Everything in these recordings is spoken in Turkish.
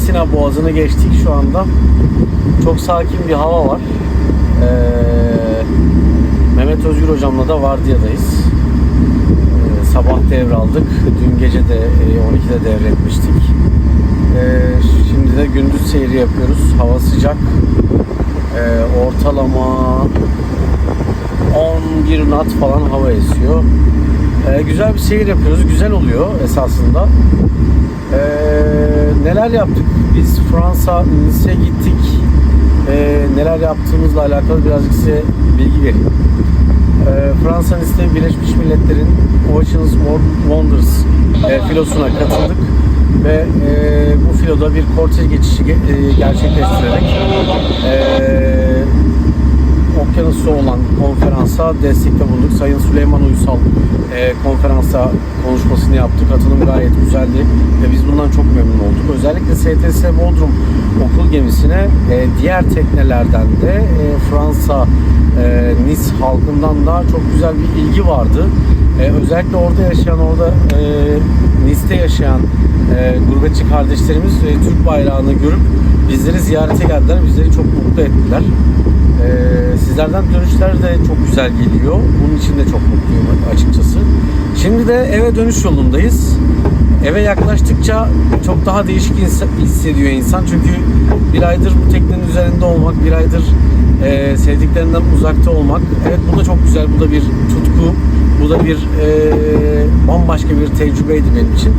Messina Boğazı'nı geçtik şu anda. Çok sakin bir hava var. Ee, Mehmet Özgür hocamla da vardiyadayız. Ee, sabah devraldık. Dün gece de e, 12'de devretmiştik. Ee, şimdi de gündüz seyri yapıyoruz. Hava sıcak. Ee, ortalama 11 knot falan hava esiyor. Ee, güzel bir seyir yapıyoruz. Güzel oluyor esasında. Ee, neler yaptık? Biz Fransa, Nice'e gittik. Ee, neler yaptığımızla alakalı birazcık size bilgi vereyim. Ee, Fransa Nice'de Birleşmiş Milletler'in Oceans Wonders e, filosuna katıldık ve e, bu filoda bir kortej geçişi ge- e, gerçekleştirerek e, okyanusu olan konferansa destekte bulunduk. Sayın Süleyman Uysal e, konferansa konuşmasını yaptı. Katılım gayet güzeldi ve biz bundan çok memnun olduk. Özellikle STS Bodrum okul gemisine e, diğer teknelerden de e, Fransa e, Nice halkından da çok güzel bir ilgi vardı. E, özellikle orada yaşayan, orada e, Nice'te yaşayan e, gurbetçi kardeşlerimiz e, Türk bayrağını görüp bizleri ziyarete geldiler. Bizleri çok mutlu ettiler. Ee, sizlerden dönüşler de çok güzel geliyor. Bunun için de çok mutluyum açıkçası. Şimdi de eve dönüş yolundayız. Eve yaklaştıkça çok daha değişik hissediyor insan. Çünkü bir aydır bu teknenin üzerinde olmak, bir aydır e, sevdiklerinden uzakta olmak. Evet bu da çok güzel, bu da bir tutku, bu da bir e, bambaşka bir tecrübeydi benim için.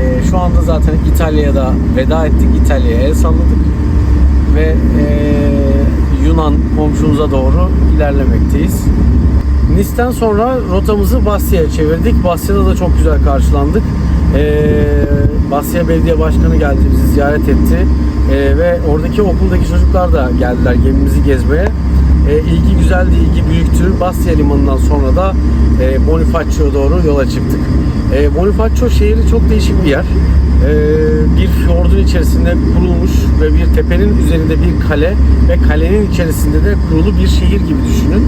E, şu anda zaten İtalya'da veda ettik, İtalya'ya el salladık ve e, Yunan komşumuza doğru ilerlemekteyiz. Nice'den sonra rotamızı Basya'ya çevirdik. Basya'da da çok güzel karşılandık. E, Basya Belediye Başkanı geldi, bizi ziyaret etti. E, ve oradaki okuldaki çocuklar da geldiler gemimizi gezmeye. E, ilgi güzeldi, ilgi büyüktü. Basya Limanı'ndan sonra da e, Bonifaccio'ya doğru yola çıktık. E, Bonifacio şehri çok değişik bir yer. E, bir fjordun içerisinde kurulmuş ve bir tepenin üzerinde bir kale ve kalenin içerisinde de kurulu bir şehir gibi düşünün.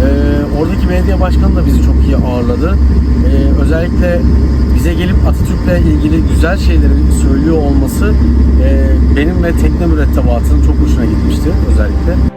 E, oradaki belediye başkanı da bizi çok iyi ağırladı. E, özellikle bize gelip Atatürk'le ilgili güzel şeyleri söylüyor olması e, benim ve tekne mürettebatının çok hoşuna gitmişti özellikle.